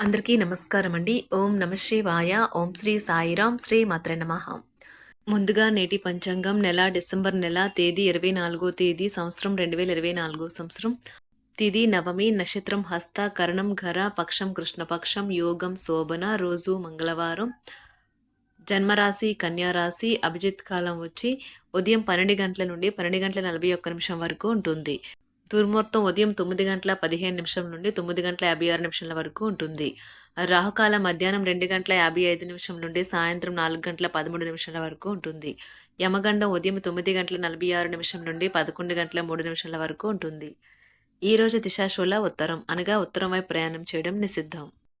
అందరికీ నమస్కారం అండి ఓం నమ శివాయ. ఓం శ్రీ సాయిరాం. శ్రీ మాత్ర నమ. ముందుగా నేటి పంచాంగం నెల డిసెంబర్ నెల తేదీ ఇరవై నాలుగో తేదీ సంవత్సరం రెండు వేల ఇరవై నాలుగో సంవత్సరం. తిది నవమి నక్షత్రం హస్త కరణం ఘర పక్షం కృష్ణపక్షం యోగం శోభన రోజు మంగళవారం. జన్మరాశి కన్యారాశి అభిజిత్ కాలం వచ్చి ఉదయం పన్నెండు గంటల నుండి పన్నెండు గంటల నలభై ఒక్క నిమిషం వరకు ఉంటుంది. దుర్ముహూర్తం ఉదయం తొమ్మిది గంటల పదిహేను నిమిషం నుండి తొమ్మిది గంటల యాభై ఆరు నిమిషాల వరకు ఉంటుంది. రాహుకాలం మధ్యాహ్నం రెండు గంటల యాభై ఐదు నిమిషం నుండి సాయంత్రం నాలుగు గంటల పదమూడు నిమిషాల వరకు ఉంటుంది. యమగండం ఉదయం తొమ్మిది గంటల నలభై ఆరు నిమిషం నుండి పదకొండు గంటల మూడు నిమిషాల వరకు ఉంటుంది. ఈరోజు దిశాశూల ఉత్తరం అనగా ఉత్తరం వైపు ప్రయాణం చేయడం నిషిద్ధం.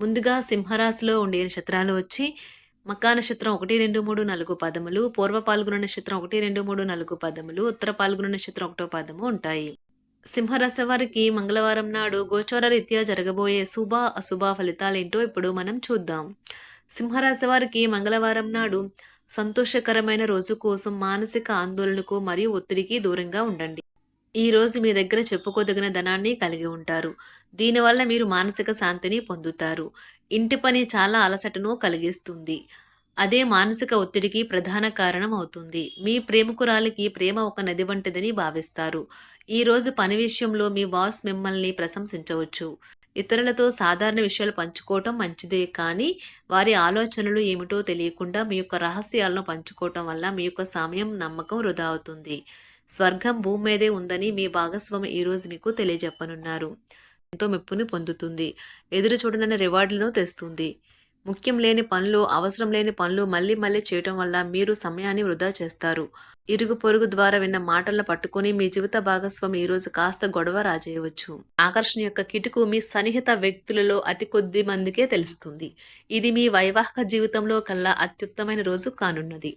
ముందుగా సింహరాశిలో ఉండే నక్షత్రాలు వచ్చి మకా నక్షత్రం ఒకటి రెండు మూడు నాలుగు పదములు పూర్వ పాల్గొన నక్షత్రం ఒకటి రెండు మూడు నాలుగు పదములు ఉత్తర పాల్గొన నక్షత్రం ఒకటో పదము ఉంటాయి. సింహరాశి వారికి మంగళవారం నాడు గోచార రీత్యా జరగబోయే శుభ అశుభ ఫలితాలేంటో ఇప్పుడు మనం చూద్దాం. సింహరాశి వారికి మంగళవారం నాడు సంతోషకరమైన రోజు కోసం మానసిక ఆందోళనకు మరియు ఒత్తిడికి దూరంగా ఉండండి. ఈరోజు మీ దగ్గర చెప్పుకోదగిన ధనాన్ని కలిగి ఉంటారు. దీనివల్ల మీరు మానసిక శాంతిని పొందుతారు. ఇంటి పని చాలా అలసటను కలిగిస్తుంది. అదే మానసిక ఒత్తిడికి ప్రధాన కారణం అవుతుంది మీ ప్రేమకురాలికి ప్రేమ ఒక నది వంటిదని భావిస్తారు. ఈరోజు పని విషయంలో మీ బాస్ మిమ్మల్ని ప్రశంసించవచ్చు. ఇతరులతో సాధారణ విషయాలు పంచుకోవటం మంచిదే కానీ వారి ఆలోచనలు ఏమిటో తెలియకుండా మీ యొక్క రహస్యాలను పంచుకోవటం వల్ల మీ యొక్క సమయం నమ్మకం వృధా అవుతుంది. స్వర్గం భూమి మీదే ఉందని మీ భాగస్వామి ఈరోజు మీకు తెలియజెప్పనున్నారు. ఎంతో మెప్పుని పొందుతుంది. ఎదురు చూడనని రివార్డులను తెస్తుంది. ముఖ్యం లేని పనులు అవసరం లేని పనులు మళ్ళీ మళ్ళీ చేయటం వల్ల మీరు సమయాన్ని వృధా చేస్తారు. ఇరుగు పొరుగు ద్వారా విన్న మాటలను పట్టుకొని మీ జీవిత భాగస్వామి ఈరోజు కాస్త గొడవ రాజేయవచ్చు. ఆకర్షణ యొక్క కిటుకు మీ సన్నిహిత వ్యక్తులలో అతి కొద్ది మందికే తెలుస్తుంది. ఇది మీ వైవాహిక జీవితంలో కల్లా అత్యుత్తమైన రోజు కానున్నది.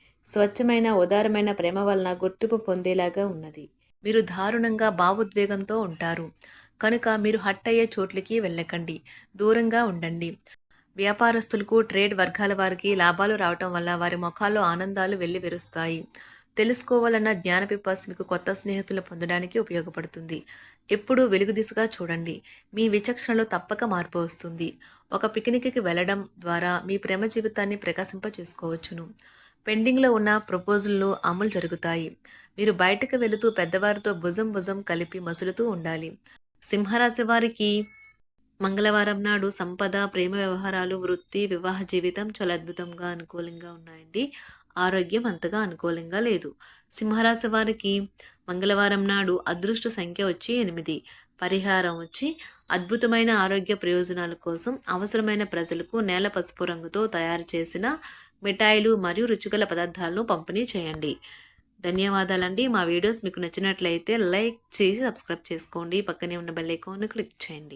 స్వచ్ఛమైన ఉదారమైన ప్రేమ వలన గుర్తింపు పొందేలాగా ఉన్నది. మీరు దారుణంగా భావోద్వేగంతో ఉంటారు. కనుక మీరు హట్ అయ్యే చోట్లకి వెళ్ళకండి. దూరంగా ఉండండి. వ్యాపారస్తులకు ట్రేడ్ వర్గాల వారికి లాభాలు రావటం వల్ల వారి ముఖాల్లో ఆనందాలు వెళ్ళి విరుస్తాయి తెలుసుకోవాలన్న జ్ఞాన పిపాస్ మీకు కొత్త స్నేహితులు పొందడానికి ఉపయోగపడుతుంది. ఎప్పుడూ వెలుగు దిశగా చూడండి. మీ విచక్షణలో తప్పక మార్పు వస్తుంది. ఒక పిక్నిక్కి వెళ్ళడం ద్వారా మీ ప్రేమ జీవితాన్ని ప్రకాశింప చేసుకోవచ్చును పెండింగ్లో ఉన్న ప్రపోజల్లు అమలు జరుగుతాయి. మీరు బయటకు వెళుతూ పెద్దవారితో భుజం భుజం కలిపి మసులుతూ ఉండాలి. సింహరాశి వారికి మంగళవారం నాడు సంపద ప్రేమ వ్యవహారాలు వృత్తి వివాహ జీవితం చాలా అద్భుతంగా అనుకూలంగా ఉన్నాయండి. ఆరోగ్యం అంతగా అనుకూలంగా లేదు. సింహరాశి వారికి మంగళవారం నాడు అదృష్ట సంఖ్య వచ్చి ఎనిమిది. పరిహారం వచ్చి అద్భుతమైన ఆరోగ్య ప్రయోజనాల కోసం అవసరమైన ప్రజలకు నేల పసుపు రంగుతో తయారు చేసిన మిఠాయిలు మరియు రుచిగల పదార్థాలను పంపిణీ చేయండి. ధన్యవాదాలండి. మా వీడియోస్ మీకు నచ్చినట్లయితే లైక్ చేసి సబ్స్క్రైబ్ చేసుకోండి. పక్కనే ఉన్న బెల్ ఐకాన్ క్లిక్ చేయండి.